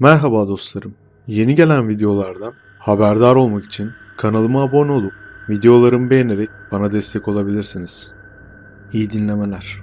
Merhaba dostlarım. Yeni gelen videolardan haberdar olmak için kanalıma abone olup videolarımı beğenerek bana destek olabilirsiniz. İyi dinlemeler.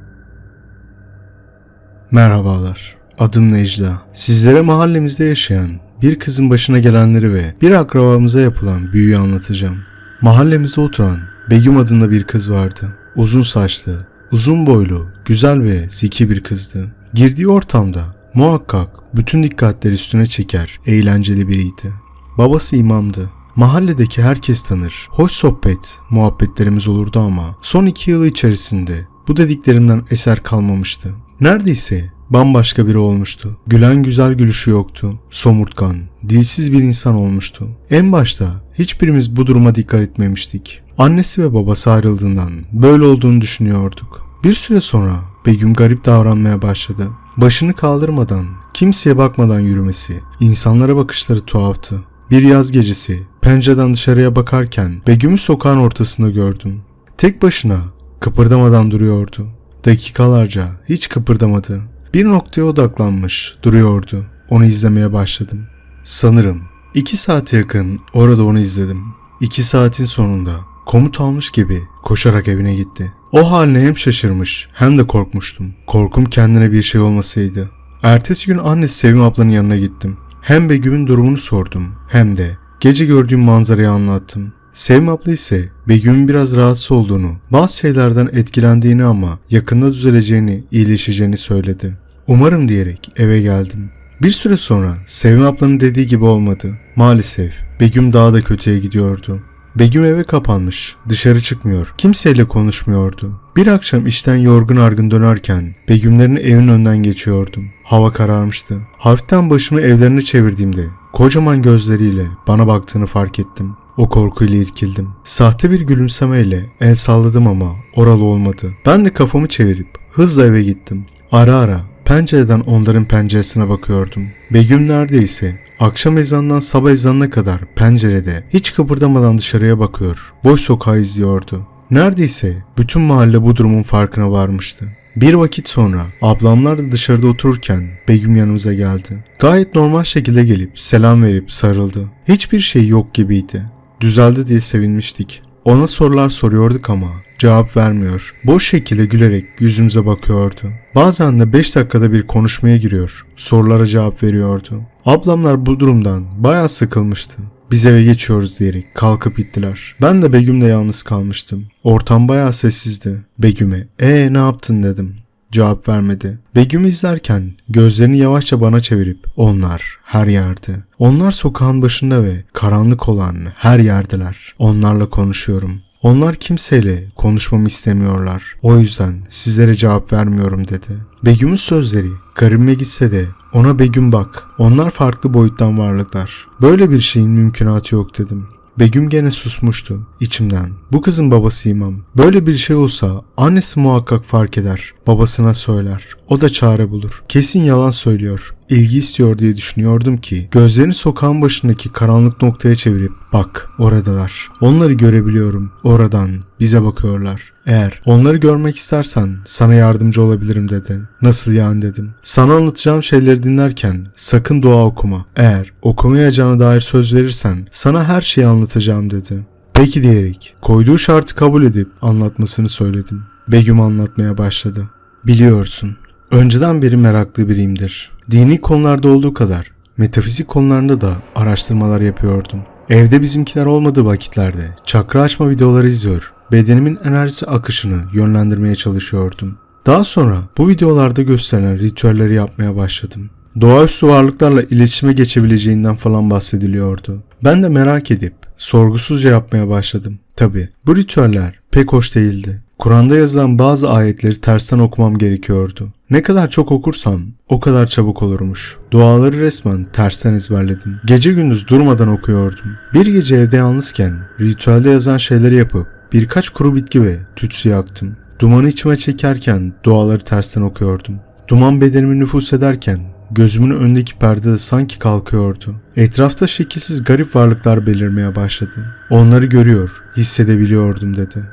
Merhabalar. Adım Necla. Sizlere mahallemizde yaşayan bir kızın başına gelenleri ve bir akrabamıza yapılan büyüyü anlatacağım. Mahallemizde oturan Begüm adında bir kız vardı. Uzun saçlı, uzun boylu, güzel ve zeki bir kızdı. Girdiği ortamda muhakkak bütün dikkatleri üstüne çeker, eğlenceli biriydi. Babası imamdı. Mahalledeki herkes tanır. Hoş sohbet, muhabbetlerimiz olurdu ama son iki yıl içerisinde bu dediklerimden eser kalmamıştı. Neredeyse bambaşka biri olmuştu. Gülen güzel gülüşü yoktu. Somurtkan, dilsiz bir insan olmuştu. En başta hiçbirimiz bu duruma dikkat etmemiştik. Annesi ve babası ayrıldığından böyle olduğunu düşünüyorduk. Bir süre sonra Begüm garip davranmaya başladı. Başını kaldırmadan, kimseye bakmadan yürümesi, insanlara bakışları tuhaftı. Bir yaz gecesi pencereden dışarıya bakarken Begüm'ü sokağın ortasında gördüm. Tek başına kıpırdamadan duruyordu. Dakikalarca hiç kıpırdamadı. Bir noktaya odaklanmış duruyordu. Onu izlemeye başladım. Sanırım iki saate yakın orada onu izledim. İki saatin sonunda komut almış gibi koşarak evine gitti. O haline hem şaşırmış hem de korkmuştum. Korkum kendine bir şey olmasaydı. Ertesi gün annesi Sevim ablanın yanına gittim. Hem Begüm'ün durumunu sordum hem de gece gördüğüm manzarayı anlattım. Sevim abla ise Begüm'ün biraz rahatsız olduğunu, bazı şeylerden etkilendiğini ama yakında düzeleceğini, iyileşeceğini söyledi. Umarım diyerek eve geldim. Bir süre sonra Sevim ablanın dediği gibi olmadı. Maalesef Begüm daha da kötüye gidiyordu. Begüm eve kapanmış, dışarı çıkmıyor, kimseyle konuşmuyordu. Bir akşam işten yorgun argın dönerken Begümlerin evin önünden geçiyordum. Hava kararmıştı. Hafiften başımı evlerine çevirdiğimde kocaman gözleriyle bana baktığını fark ettim. O korkuyla irkildim. Sahte bir gülümsemeyle el salladım ama oralı olmadı. Ben de kafamı çevirip hızla eve gittim. Ara ara pencereden onların penceresine bakıyordum. Begüm neredeyse akşam ezanından sabah ezanına kadar pencerede hiç kıpırdamadan dışarıya bakıyor. Boş sokağı izliyordu. Neredeyse bütün mahalle bu durumun farkına varmıştı. Bir vakit sonra ablamlar da dışarıda otururken Begüm yanımıza geldi. Gayet normal şekilde gelip selam verip sarıldı. Hiçbir şey yok gibiydi. Düzeldi diye sevinmiştik. Ona sorular soruyorduk ama cevap vermiyor. Boş şekilde gülerek yüzümüze bakıyordu. Bazen de 5 dakikada bir konuşmaya giriyor. Sorulara cevap veriyordu. Ablamlar bu durumdan bayağı sıkılmıştı. Biz eve geçiyoruz diyerek kalkıp gittiler. Ben de Begüm'le yalnız kalmıştım. Ortam bayağı sessizdi. Begüm'e ee ne yaptın dedim. Cevap vermedi. Begüm'ü izlerken gözlerini yavaşça bana çevirip onlar her yerde. Onlar sokağın başında ve karanlık olan her yerdeler. Onlarla konuşuyorum. Onlar kimseyle konuşmamı istemiyorlar. O yüzden sizlere cevap vermiyorum dedi. Begüm'ün sözleri garibime gitse de ona Begüm bak. Onlar farklı boyuttan varlıklar. Böyle bir şeyin mümkünatı yok dedim. Begüm gene susmuştu içimden. Bu kızın babası imam. Böyle bir şey olsa annesi muhakkak fark eder. Babasına söyler. O da çare bulur. Kesin yalan söylüyor. İlgi istiyor diye düşünüyordum ki gözlerini sokağın başındaki karanlık noktaya çevirip bak oradalar. Onları görebiliyorum. Oradan bize bakıyorlar. Eğer onları görmek istersen sana yardımcı olabilirim dedi. Nasıl yani dedim. Sana anlatacağım şeyleri dinlerken sakın dua okuma. Eğer okumayacağına dair söz verirsen sana her şeyi anlatacağım dedi. Peki diyerek koyduğu şartı kabul edip anlatmasını söyledim. Begüm anlatmaya başladı. Biliyorsun önceden beri meraklı biriyimdir. Dini konularda olduğu kadar metafizik konularında da araştırmalar yapıyordum. Evde bizimkiler olmadığı vakitlerde çakra açma videoları izliyor, bedenimin enerjisi akışını yönlendirmeye çalışıyordum. Daha sonra bu videolarda gösterilen ritüelleri yapmaya başladım. Doğaüstü varlıklarla iletişime geçebileceğinden falan bahsediliyordu. Ben de merak edip sorgusuzca yapmaya başladım. Tabi bu ritüeller pek hoş değildi. Kur'an'da yazılan bazı ayetleri tersten okumam gerekiyordu. Ne kadar çok okursam o kadar çabuk olurmuş. Duaları resmen tersten ezberledim. Gece gündüz durmadan okuyordum. Bir gece evde yalnızken ritüelde yazan şeyleri yapıp birkaç kuru bitki ve tütsü yaktım. Dumanı içime çekerken duaları tersten okuyordum. Duman bedenimi nüfus ederken gözümün önündeki perde de sanki kalkıyordu. Etrafta şekilsiz garip varlıklar belirmeye başladı. Onları görüyor, hissedebiliyordum dedi.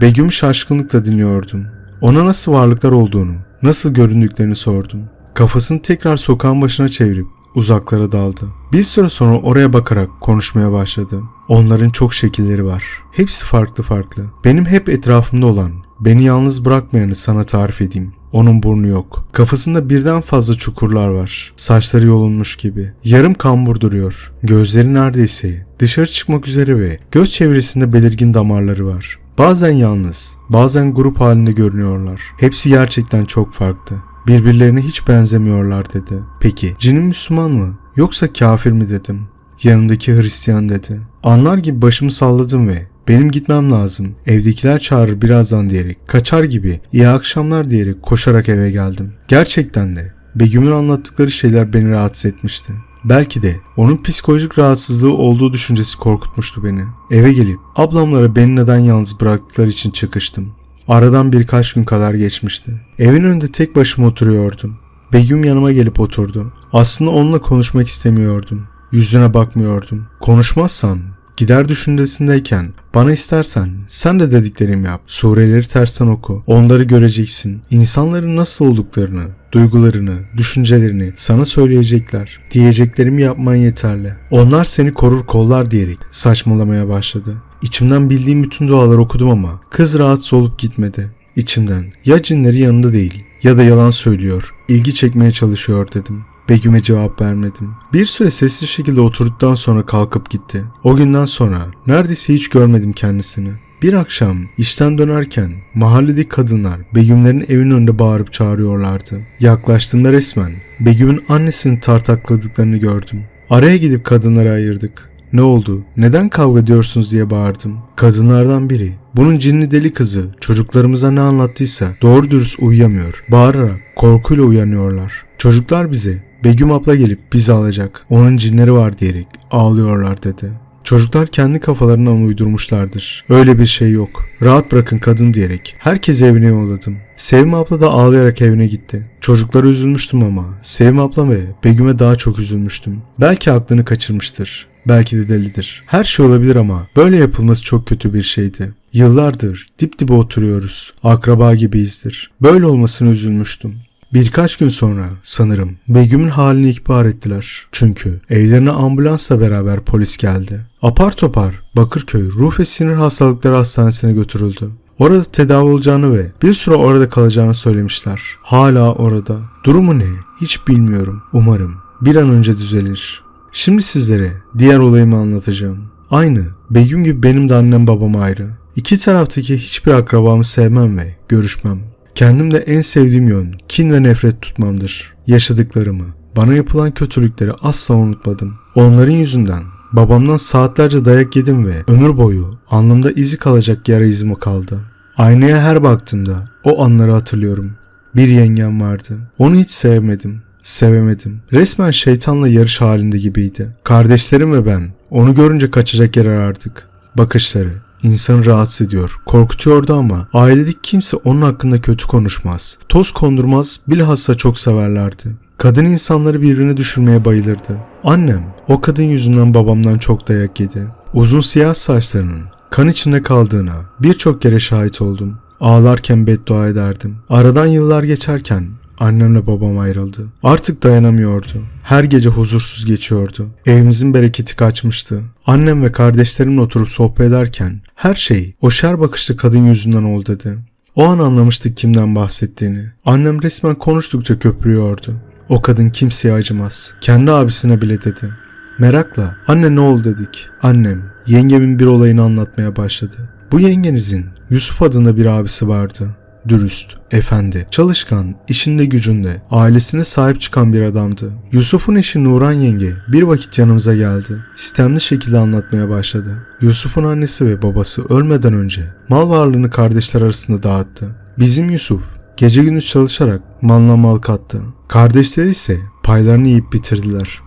Begüm şaşkınlıkla dinliyordum. Ona nasıl varlıklar olduğunu, nasıl göründüklerini sordum. Kafasını tekrar sokağın başına çevirip uzaklara daldı. Bir süre sonra oraya bakarak konuşmaya başladı. Onların çok şekilleri var. Hepsi farklı farklı. Benim hep etrafımda olan, beni yalnız bırakmayanı sana tarif edeyim. Onun burnu yok. Kafasında birden fazla çukurlar var. Saçları yolunmuş gibi. Yarım kambur duruyor. Gözleri neredeyse dışarı çıkmak üzere ve göz çevresinde belirgin damarları var. Bazen yalnız, bazen grup halinde görünüyorlar. Hepsi gerçekten çok farklı. Birbirlerine hiç benzemiyorlar dedi. Peki cinin Müslüman mı yoksa kafir mi dedim. Yanındaki Hristiyan dedi. Anlar gibi başımı salladım ve benim gitmem lazım. Evdekiler çağırır birazdan diyerek kaçar gibi iyi akşamlar diyerek koşarak eve geldim. Gerçekten de Begüm'ün anlattıkları şeyler beni rahatsız etmişti. Belki de onun psikolojik rahatsızlığı olduğu düşüncesi korkutmuştu beni. Eve gelip ablamlara beni neden yalnız bıraktıkları için çıkıştım. Aradan birkaç gün kadar geçmişti. Evin önünde tek başıma oturuyordum. Begüm yanıma gelip oturdu. Aslında onunla konuşmak istemiyordum. Yüzüne bakmıyordum. Konuşmazsam gider düşüncesindeyken bana istersen sen de dediklerimi yap. Sureleri tersten oku. Onları göreceksin. İnsanların nasıl olduklarını, duygularını, düşüncelerini sana söyleyecekler. Diyeceklerimi yapman yeterli. Onlar seni korur kollar diyerek saçmalamaya başladı. İçimden bildiğim bütün dualar okudum ama kız rahatsız olup gitmedi. İçimden ya cinleri yanında değil ya da yalan söylüyor, ilgi çekmeye çalışıyor dedim. Begüm'e cevap vermedim. Bir süre sessiz şekilde oturduktan sonra kalkıp gitti. O günden sonra neredeyse hiç görmedim kendisini. Bir akşam işten dönerken mahalledeki kadınlar Begümlerin evinin önünde bağırıp çağırıyorlardı. Yaklaştığımda resmen Begüm'ün annesini tartakladıklarını gördüm. Araya gidip kadınları ayırdık. Ne oldu? Neden kavga ediyorsunuz diye bağırdım. Kadınlardan biri bunun cinli deli kızı çocuklarımıza ne anlattıysa doğru dürüst uyuyamıyor. Bağırarak korkuyla uyanıyorlar. Çocuklar bize Begüm abla gelip bizi alacak. Onun cinleri var diyerek ağlıyorlar dedi. Çocuklar kendi kafalarından uydurmuşlardır. Öyle bir şey yok. Rahat bırakın kadın diyerek herkes evine yolladım. Sevim abla da ağlayarak evine gitti. Çocuklara üzülmüştüm ama Sevim abla ve Begüm'e daha çok üzülmüştüm. Belki aklını kaçırmıştır. Belki de delidir. Her şey olabilir ama böyle yapılması çok kötü bir şeydi. Yıllardır dip dibe oturuyoruz. Akraba gibiyizdir. Böyle olmasını üzülmüştüm. Birkaç gün sonra sanırım Begüm'ün halini ihbar ettiler. Çünkü evlerine ambulansla beraber polis geldi. Apar topar Bakırköy Ruh ve Sinir Hastalıkları Hastanesi'ne götürüldü. Orada tedavi olacağını ve bir süre orada kalacağını söylemişler. Hala orada. Durumu ne? Hiç bilmiyorum. Umarım bir an önce düzelir. Şimdi sizlere diğer olayımı anlatacağım. Aynı Begüm gibi benim de annem babam ayrı. İki taraftaki hiçbir akrabamı sevmem ve görüşmem. Kendimde en sevdiğim yön kin ve nefret tutmamdır. Yaşadıklarımı, bana yapılan kötülükleri asla unutmadım. Onların yüzünden babamdan saatlerce dayak yedim ve ömür boyu alnımda izi kalacak yara izimi kaldı. Aynaya her baktığımda o anları hatırlıyorum. Bir yengem vardı. Onu hiç sevmedim. Sevemedim. Resmen şeytanla yarış halinde gibiydi. Kardeşlerim ve ben onu görünce kaçacak yer arardık. Bakışları insanı rahatsız ediyor, korkutuyordu ama ailedeki kimse onun hakkında kötü konuşmaz. Toz kondurmaz, bilhassa çok severlerdi. Kadın insanları birbirine düşürmeye bayılırdı. Annem o kadın yüzünden babamdan çok dayak yedi. Uzun siyah saçlarının kan içinde kaldığına birçok kere şahit oldum. Ağlarken beddua ederdim. Aradan yıllar geçerken Annemle babam ayrıldı. Artık dayanamıyordu. Her gece huzursuz geçiyordu. Evimizin bereketi kaçmıştı. Annem ve kardeşlerimle oturup sohbet ederken her şey o şer bakışlı kadın yüzünden oldu dedi. O an anlamıştık kimden bahsettiğini. Annem resmen konuştukça köpürüyordu. O kadın kimseye acımaz. Kendi abisine bile dedi. Merakla anne ne oldu dedik. Annem yengemin bir olayını anlatmaya başladı. Bu yengenizin Yusuf adında bir abisi vardı dürüst, efendi, çalışkan, işinde gücünde, ailesine sahip çıkan bir adamdı. Yusuf'un eşi Nuran yenge bir vakit yanımıza geldi. Sistemli şekilde anlatmaya başladı. Yusuf'un annesi ve babası ölmeden önce mal varlığını kardeşler arasında dağıttı. Bizim Yusuf gece gündüz çalışarak malına mal kattı. Kardeşleri ise paylarını yiyip bitirdiler.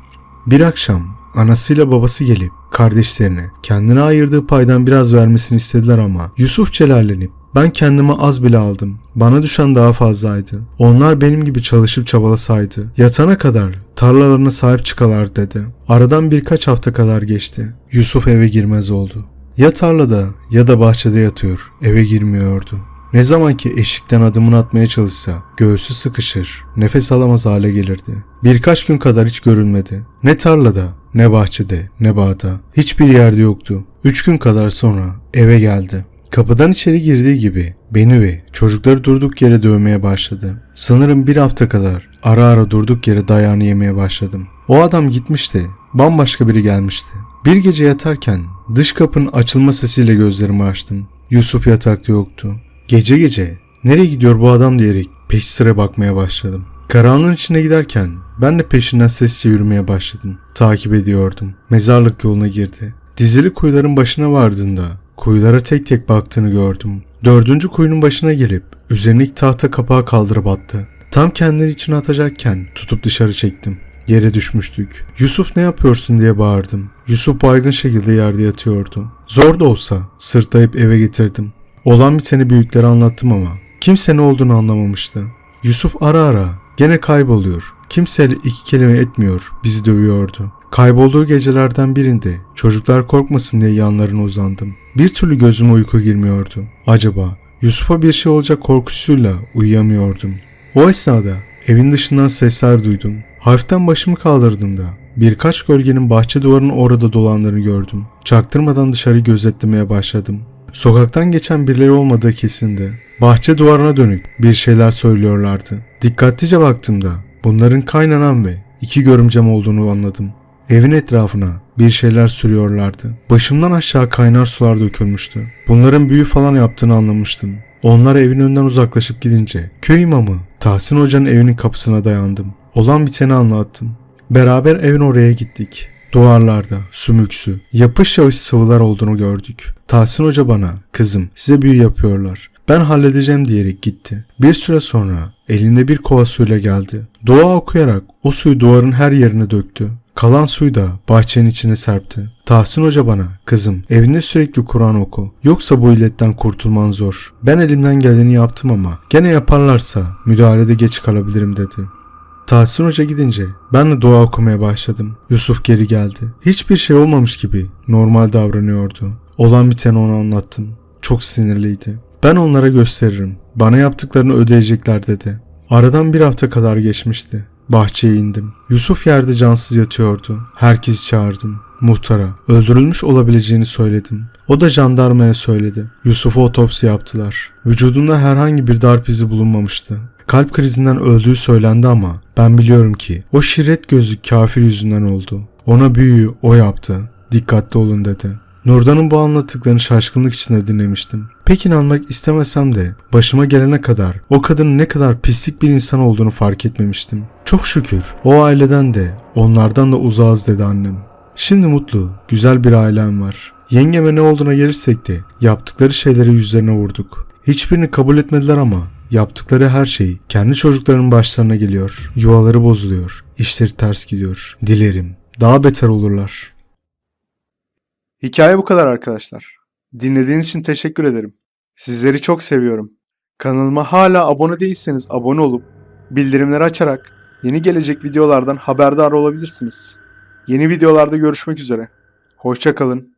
Bir akşam anasıyla babası gelip kardeşlerine kendine ayırdığı paydan biraz vermesini istediler ama Yusuf celallenip ben kendime az bile aldım. Bana düşen daha fazlaydı. Onlar benim gibi çalışıp çabalasaydı. Yatana kadar tarlalarına sahip çıkalar dedi. Aradan birkaç hafta kadar geçti. Yusuf eve girmez oldu. Ya tarlada ya da bahçede yatıyor. Eve girmiyordu. Ne zaman ki eşikten adımını atmaya çalışsa göğsü sıkışır, nefes alamaz hale gelirdi. Birkaç gün kadar hiç görünmedi. Ne tarlada, ne bahçede, ne bağda. Hiçbir yerde yoktu. Üç gün kadar sonra eve geldi. Kapıdan içeri girdiği gibi beni ve çocukları durduk yere dövmeye başladı. Sanırım bir hafta kadar ara ara durduk yere dayağını yemeye başladım. O adam gitmişti. Bambaşka biri gelmişti. Bir gece yatarken dış kapının açılma sesiyle gözlerimi açtım. Yusuf yatakta yoktu. Gece gece nereye gidiyor bu adam diyerek peş sıra bakmaya başladım. Karanlığın içine giderken ben de peşinden sesçe yürümeye başladım. Takip ediyordum. Mezarlık yoluna girdi. Dizili kuyuların başına vardığında kuyulara tek tek baktığını gördüm. Dördüncü kuyunun başına gelip üzerindeki tahta kapağı kaldırıp attı. Tam kendini içine atacakken tutup dışarı çektim. Yere düşmüştük. Yusuf ne yapıyorsun diye bağırdım. Yusuf baygın şekilde yerde yatıyordu. Zor da olsa sırtlayıp eve getirdim. Olan biteni büyüklere anlattım ama kimse ne olduğunu anlamamıştı. Yusuf ara ara gene kayboluyor. Kimseyle iki kelime etmiyor, bizi dövüyordu. Kaybolduğu gecelerden birinde çocuklar korkmasın diye yanlarına uzandım. Bir türlü gözüme uyku girmiyordu. Acaba Yusuf'a bir şey olacak korkusuyla uyuyamıyordum. O esnada evin dışından sesler duydum. Hafiften başımı kaldırdığımda birkaç gölgenin bahçe duvarının orada dolandığını gördüm. Çaktırmadan dışarı gözetlemeye başladım. Sokaktan geçen birileri olmadığı kesindi. Bahçe duvarına dönük bir şeyler söylüyorlardı. Dikkatlice baktığımda bunların kaynanan ve iki görümcem olduğunu anladım. Evin etrafına bir şeyler sürüyorlardı. Başımdan aşağı kaynar sular dökülmüştü. Bunların büyü falan yaptığını anlamıştım. Onlar evin önünden uzaklaşıp gidince köy imamı Tahsin Hoca'nın evinin kapısına dayandım. Olan biteni anlattım. Beraber evin oraya gittik. Duvarlarda sümüksü, yapış yapış sıvılar olduğunu gördük. Tahsin Hoca bana, kızım size büyü yapıyorlar. Ben halledeceğim diyerek gitti. Bir süre sonra elinde bir kova suyla geldi. Dua okuyarak o suyu duvarın her yerine döktü. Kalan suyu da bahçenin içine serpti. Tahsin Hoca bana, kızım evinde sürekli Kur'an oku. Yoksa bu illetten kurtulman zor. Ben elimden geleni yaptım ama gene yaparlarsa müdahalede geç kalabilirim dedi. Tahsin Hoca gidince ben de dua okumaya başladım. Yusuf geri geldi. Hiçbir şey olmamış gibi normal davranıyordu. Olan biteni ona anlattım. Çok sinirliydi. Ben onlara gösteririm. Bana yaptıklarını ödeyecekler dedi. Aradan bir hafta kadar geçmişti. Bahçeye indim. Yusuf yerde cansız yatıyordu. Herkes çağırdım. Muhtara öldürülmüş olabileceğini söyledim. O da jandarmaya söyledi. Yusuf'u otopsi yaptılar. Vücudunda herhangi bir darp izi bulunmamıştı. Kalp krizinden öldüğü söylendi ama ben biliyorum ki o şirret gözlü kafir yüzünden oldu. Ona büyüyü o yaptı. Dikkatli olun dedi. Nurdan'ın bu anlattıklarını şaşkınlık içinde dinlemiştim. Pek inanmak istemesem de başıma gelene kadar o kadının ne kadar pislik bir insan olduğunu fark etmemiştim. Çok şükür o aileden de onlardan da uzağız dedi annem. Şimdi mutlu, güzel bir ailem var. Yengeme ne olduğuna gelirsek de yaptıkları şeyleri yüzlerine vurduk. Hiçbirini kabul etmediler ama yaptıkları her şey kendi çocuklarının başlarına geliyor. Yuvaları bozuluyor, işleri ters gidiyor. Dilerim daha beter olurlar. Hikaye bu kadar arkadaşlar. Dinlediğiniz için teşekkür ederim. Sizleri çok seviyorum. Kanalıma hala abone değilseniz abone olup bildirimleri açarak yeni gelecek videolardan haberdar olabilirsiniz. Yeni videolarda görüşmek üzere. Hoşça kalın.